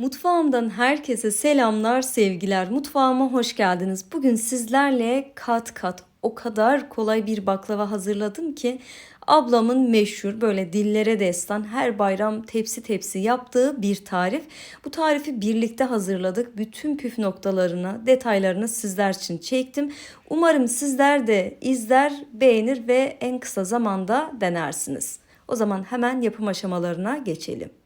Mutfağımdan herkese selamlar, sevgiler. Mutfağıma hoş geldiniz. Bugün sizlerle kat kat o kadar kolay bir baklava hazırladım ki ablamın meşhur böyle dillere destan her bayram tepsi tepsi yaptığı bir tarif. Bu tarifi birlikte hazırladık. Bütün püf noktalarını, detaylarını sizler için çektim. Umarım sizler de izler, beğenir ve en kısa zamanda denersiniz. O zaman hemen yapım aşamalarına geçelim.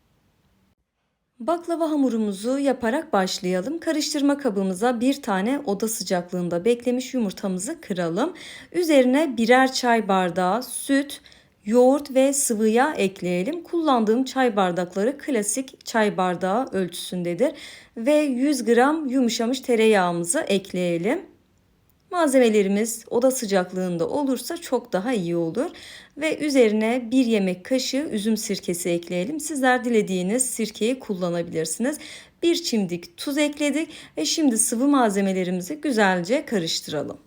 Baklava hamurumuzu yaparak başlayalım. Karıştırma kabımıza bir tane oda sıcaklığında beklemiş yumurtamızı kıralım. Üzerine birer çay bardağı süt, yoğurt ve sıvı yağ ekleyelim. Kullandığım çay bardakları klasik çay bardağı ölçüsündedir. Ve 100 gram yumuşamış tereyağımızı ekleyelim. Malzemelerimiz oda sıcaklığında olursa çok daha iyi olur. Ve üzerine bir yemek kaşığı üzüm sirkesi ekleyelim. Sizler dilediğiniz sirkeyi kullanabilirsiniz. Bir çimdik tuz ekledik ve şimdi sıvı malzemelerimizi güzelce karıştıralım.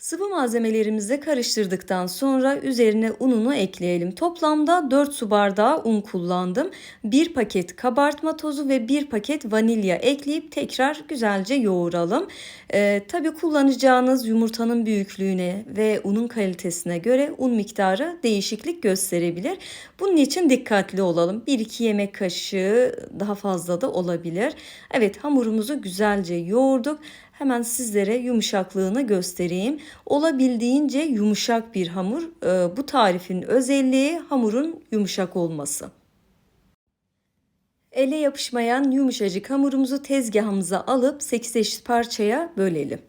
Sıvı malzemelerimizi karıştırdıktan sonra üzerine ununu ekleyelim. Toplamda 4 su bardağı un kullandım. 1 paket kabartma tozu ve 1 paket vanilya ekleyip tekrar güzelce yoğuralım. Ee, Tabi kullanacağınız yumurtanın büyüklüğüne ve unun kalitesine göre un miktarı değişiklik gösterebilir. Bunun için dikkatli olalım. 1-2 yemek kaşığı daha fazla da olabilir. Evet hamurumuzu güzelce yoğurduk. Hemen sizlere yumuşaklığını göstereyim. Olabildiğince yumuşak bir hamur. Ee, bu tarifin özelliği hamurun yumuşak olması. Ele yapışmayan yumuşacık hamurumuzu tezgahımıza alıp 8 eşit parçaya bölelim.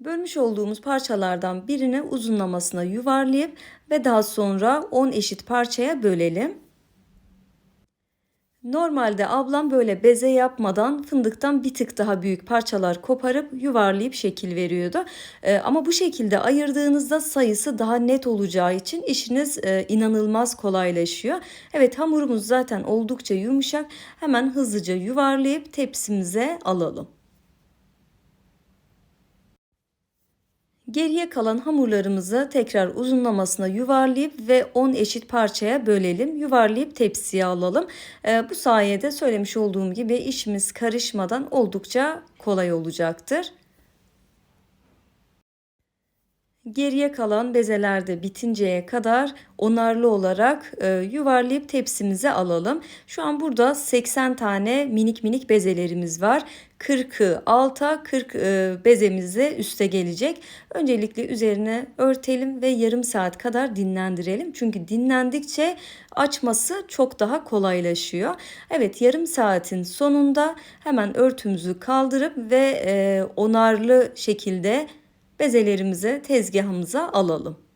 Bölmüş olduğumuz parçalardan birini uzunlamasına yuvarlayıp ve daha sonra 10 eşit parçaya bölelim. Normalde ablam böyle beze yapmadan fındıktan bir tık daha büyük parçalar koparıp yuvarlayıp şekil veriyordu. Ee, ama bu şekilde ayırdığınızda sayısı daha net olacağı için işiniz e, inanılmaz kolaylaşıyor. Evet hamurumuz zaten oldukça yumuşak. Hemen hızlıca yuvarlayıp tepsimize alalım. Geriye kalan hamurlarımızı tekrar uzunlamasına yuvarlayıp ve 10 eşit parçaya bölelim. Yuvarlayıp tepsiye alalım. E, bu sayede söylemiş olduğum gibi işimiz karışmadan oldukça kolay olacaktır. Geriye kalan bezeler de bitinceye kadar onarlı olarak e, yuvarlayıp tepsimize alalım. Şu an burada 80 tane minik minik bezelerimiz var. 40'ı alta 40 e, bezemizi üste gelecek. Öncelikle üzerine örtelim ve yarım saat kadar dinlendirelim. Çünkü dinlendikçe açması çok daha kolaylaşıyor. Evet yarım saatin sonunda hemen örtümüzü kaldırıp ve e, onarlı şekilde bezelerimizi tezgahımıza alalım.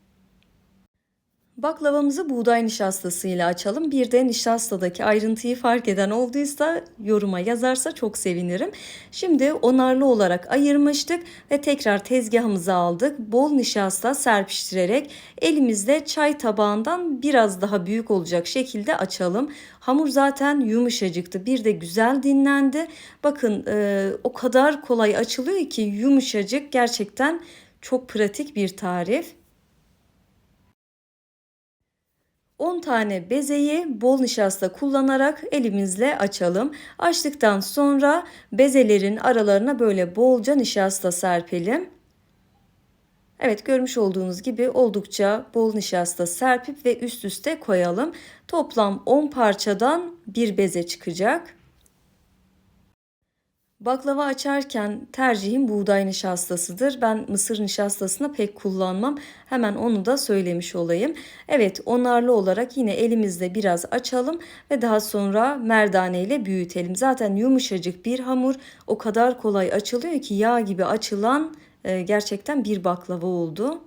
Baklavamızı buğday nişastasıyla açalım. Bir de nişastadaki ayrıntıyı fark eden olduysa yoruma yazarsa çok sevinirim. Şimdi onarlı olarak ayırmıştık ve tekrar tezgahımıza aldık. Bol nişasta serpiştirerek elimizde çay tabağından biraz daha büyük olacak şekilde açalım. Hamur zaten yumuşacıktı. Bir de güzel dinlendi. Bakın e, o kadar kolay açılıyor ki yumuşacık gerçekten çok pratik bir tarif. 10 tane bezeyi bol nişasta kullanarak elimizle açalım. Açtıktan sonra bezelerin aralarına böyle bolca nişasta serpelim. Evet görmüş olduğunuz gibi oldukça bol nişasta serpip ve üst üste koyalım. Toplam 10 parçadan bir beze çıkacak. Baklava açarken tercihim buğday nişastasıdır. Ben mısır nişastasını pek kullanmam. Hemen onu da söylemiş olayım. Evet onarlı olarak yine elimizde biraz açalım ve daha sonra merdane ile büyütelim. Zaten yumuşacık bir hamur o kadar kolay açılıyor ki yağ gibi açılan e, gerçekten bir baklava oldu.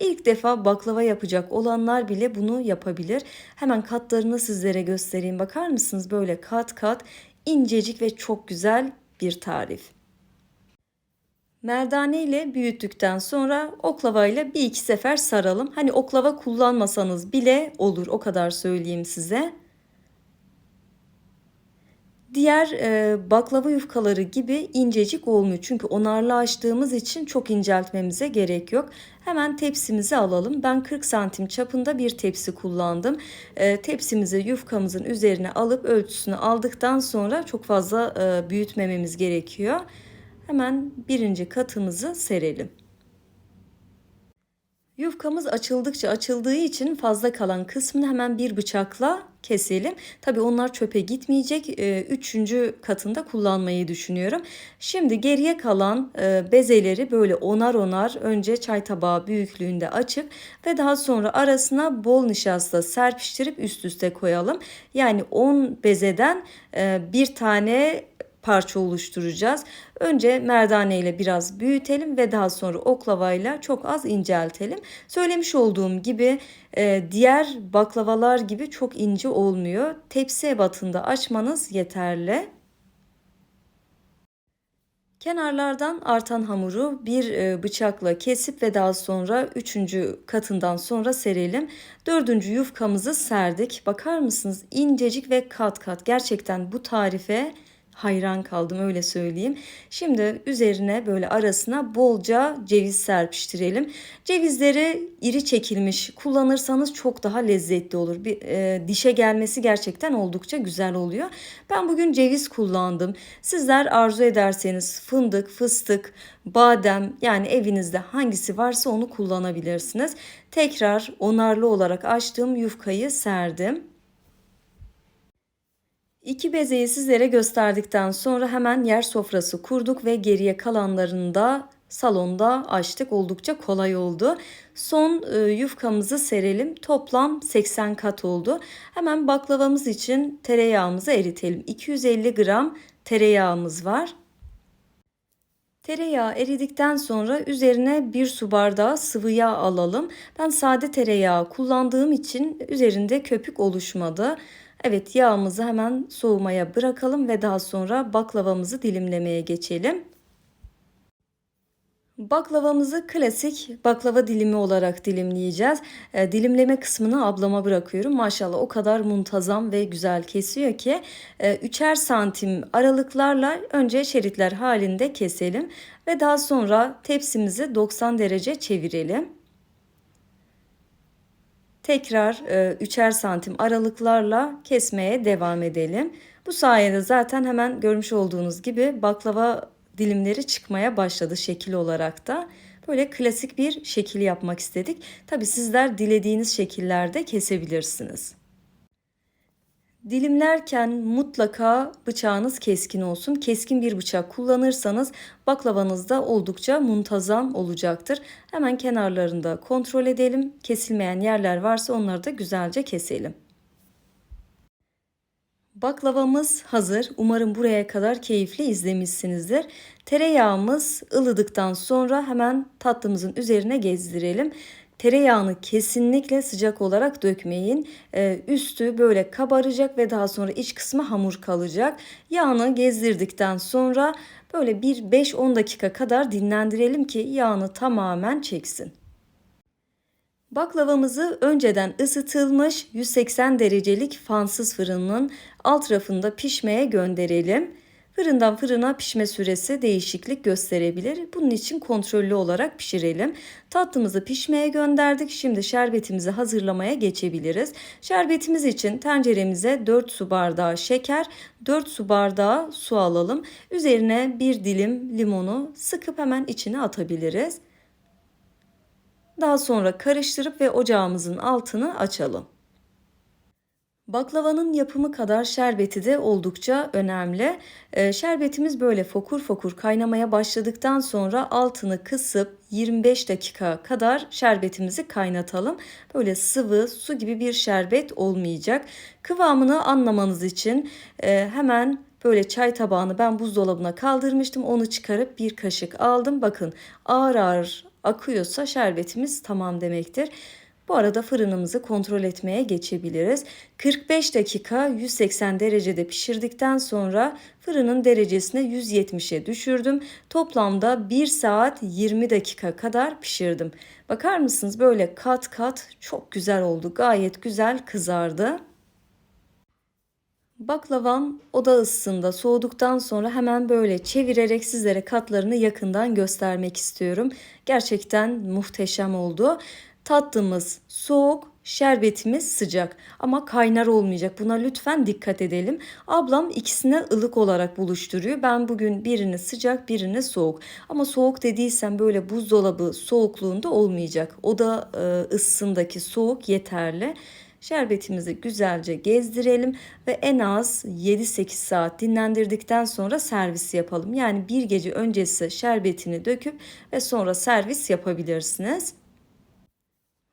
İlk defa baklava yapacak olanlar bile bunu yapabilir. Hemen katlarını sizlere göstereyim. Bakar mısınız? Böyle kat kat incecik ve çok güzel bir tarif. Merdane ile büyüttükten sonra oklava ile bir iki sefer saralım. Hani oklava kullanmasanız bile olur o kadar söyleyeyim size. Diğer e, baklava yufkaları gibi incecik olmuyor. Çünkü onarlı açtığımız için çok inceltmemize gerek yok. Hemen tepsimizi alalım. Ben 40 santim çapında bir tepsi kullandım. E, tepsimizi yufkamızın üzerine alıp ölçüsünü aldıktan sonra çok fazla e, büyütmememiz gerekiyor. Hemen birinci katımızı serelim. Yufkamız açıldıkça açıldığı için fazla kalan kısmını hemen bir bıçakla keselim. Tabii onlar çöpe gitmeyecek. Ee, üçüncü katında kullanmayı düşünüyorum. Şimdi geriye kalan e, bezeleri böyle onar onar önce çay tabağı büyüklüğünde açıp ve daha sonra arasına bol nişasta serpiştirip üst üste koyalım. Yani 10 bezeden e, bir tane parça oluşturacağız. Önce merdane ile biraz büyütelim ve daha sonra oklavayla çok az inceltelim. Söylemiş olduğum gibi e, diğer baklavalar gibi çok ince olmuyor. Tepsi ebatında açmanız yeterli. Kenarlardan artan hamuru bir e, bıçakla kesip ve daha sonra üçüncü katından sonra serelim. Dördüncü yufkamızı serdik. Bakar mısınız? İncecik ve kat kat. Gerçekten bu tarife hayran kaldım öyle söyleyeyim. Şimdi üzerine böyle arasına bolca ceviz serpiştirelim. Cevizleri iri çekilmiş kullanırsanız çok daha lezzetli olur. Bir, e, dişe gelmesi gerçekten oldukça güzel oluyor. Ben bugün ceviz kullandım. Sizler arzu ederseniz fındık, fıstık, badem yani evinizde hangisi varsa onu kullanabilirsiniz. Tekrar onarlı olarak açtığım yufkayı serdim. İki bezeyi sizlere gösterdikten sonra hemen yer sofrası kurduk ve geriye kalanlarını da salonda açtık. Oldukça kolay oldu. Son e, yufkamızı serelim. Toplam 80 kat oldu. Hemen baklavamız için tereyağımızı eritelim. 250 gram tereyağımız var. Tereyağı eridikten sonra üzerine bir su bardağı sıvı yağ alalım. Ben sade tereyağı kullandığım için üzerinde köpük oluşmadı. Evet yağımızı hemen soğumaya bırakalım ve daha sonra baklavamızı dilimlemeye geçelim. Baklavamızı klasik baklava dilimi olarak dilimleyeceğiz. E, dilimleme kısmını ablama bırakıyorum. Maşallah o kadar muntazam ve güzel kesiyor ki e, üçer santim aralıklarla önce şeritler halinde keselim ve daha sonra tepsimizi 90 derece çevirelim. Tekrar e, üçer santim aralıklarla kesmeye devam edelim. Bu sayede zaten hemen görmüş olduğunuz gibi baklava dilimleri çıkmaya başladı şekil olarak da. Böyle klasik bir şekil yapmak istedik. Tabi sizler dilediğiniz şekillerde kesebilirsiniz. Dilimlerken mutlaka bıçağınız keskin olsun. Keskin bir bıçak kullanırsanız baklavanız da oldukça muntazam olacaktır. Hemen kenarlarında kontrol edelim. Kesilmeyen yerler varsa onları da güzelce keselim. Baklavamız hazır. Umarım buraya kadar keyifli izlemişsinizdir. Tereyağımız ılıdıktan sonra hemen tatlımızın üzerine gezdirelim. Tereyağını kesinlikle sıcak olarak dökmeyin. Ee, üstü böyle kabaracak ve daha sonra iç kısmı hamur kalacak. Yağını gezdirdikten sonra böyle bir 5-10 dakika kadar dinlendirelim ki yağını tamamen çeksin. Baklavamızı önceden ısıtılmış 180 derecelik fansız fırının alt rafında pişmeye gönderelim. Fırından fırına pişme süresi değişiklik gösterebilir. Bunun için kontrollü olarak pişirelim. Tatlımızı pişmeye gönderdik. Şimdi şerbetimizi hazırlamaya geçebiliriz. Şerbetimiz için tenceremize 4 su bardağı şeker, 4 su bardağı su alalım. Üzerine bir dilim limonu sıkıp hemen içine atabiliriz. Daha sonra karıştırıp ve ocağımızın altını açalım. Baklavanın yapımı kadar şerbeti de oldukça önemli. Ee, şerbetimiz böyle fokur fokur kaynamaya başladıktan sonra altını kısıp 25 dakika kadar şerbetimizi kaynatalım. Böyle sıvı su gibi bir şerbet olmayacak. Kıvamını anlamanız için e, hemen böyle çay tabağını ben buzdolabına kaldırmıştım. Onu çıkarıp bir kaşık aldım. Bakın ağır ağır akıyorsa şerbetimiz tamam demektir. Bu arada fırınımızı kontrol etmeye geçebiliriz. 45 dakika 180 derecede pişirdikten sonra fırının derecesine 170'e düşürdüm. Toplamda 1 saat 20 dakika kadar pişirdim. Bakar mısınız böyle kat kat çok güzel oldu. Gayet güzel kızardı. Baklavam oda ısısında soğuduktan sonra hemen böyle çevirerek sizlere katlarını yakından göstermek istiyorum. Gerçekten muhteşem oldu. Tatlımız soğuk, şerbetimiz sıcak ama kaynar olmayacak. Buna lütfen dikkat edelim. Ablam ikisine ılık olarak buluşturuyor. Ben bugün birini sıcak, birini soğuk. Ama soğuk dediysem böyle buzdolabı soğukluğunda olmayacak. Oda e, ısısındaki soğuk yeterli. Şerbetimizi güzelce gezdirelim ve en az 7-8 saat dinlendirdikten sonra servis yapalım. Yani bir gece öncesi şerbetini döküp ve sonra servis yapabilirsiniz.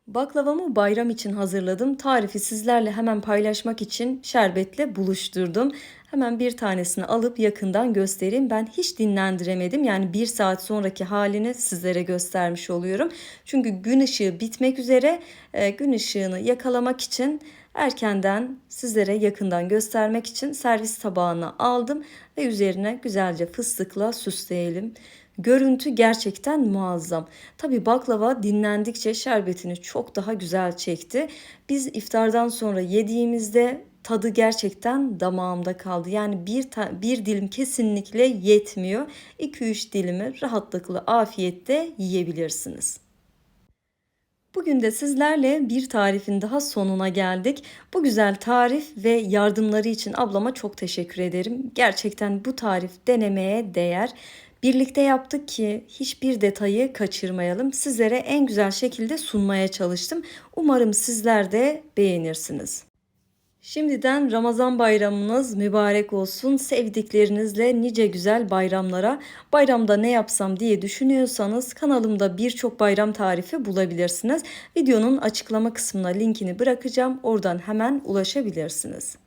Baklavamı bayram için hazırladım. Tarifi sizlerle hemen paylaşmak için şerbetle buluşturdum. Hemen bir tanesini alıp yakından göstereyim. Ben hiç dinlendiremedim. Yani bir saat sonraki halini sizlere göstermiş oluyorum. Çünkü gün ışığı bitmek üzere. E, gün ışığını yakalamak için erkenden sizlere yakından göstermek için servis tabağına aldım ve üzerine güzelce fıstıkla süsleyelim. Görüntü gerçekten muazzam. Tabi baklava dinlendikçe şerbetini çok daha güzel çekti. Biz iftardan sonra yediğimizde tadı gerçekten damağımda kaldı. Yani bir, bir dilim kesinlikle yetmiyor. 2-3 dilimi rahatlıkla afiyette yiyebilirsiniz. Bugün de sizlerle bir tarifin daha sonuna geldik. Bu güzel tarif ve yardımları için ablama çok teşekkür ederim. Gerçekten bu tarif denemeye değer. Birlikte yaptık ki hiçbir detayı kaçırmayalım. Sizlere en güzel şekilde sunmaya çalıştım. Umarım sizler de beğenirsiniz. Şimdiden Ramazan bayramınız mübarek olsun. Sevdiklerinizle nice güzel bayramlara. Bayramda ne yapsam diye düşünüyorsanız kanalımda birçok bayram tarifi bulabilirsiniz. Videonun açıklama kısmına linkini bırakacağım. Oradan hemen ulaşabilirsiniz.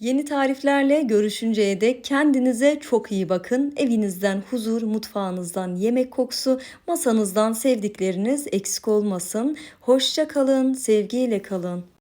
Yeni tariflerle görüşünceye dek kendinize çok iyi bakın. Evinizden huzur, mutfağınızdan yemek kokusu, masanızdan sevdikleriniz eksik olmasın. Hoşça kalın, sevgiyle kalın.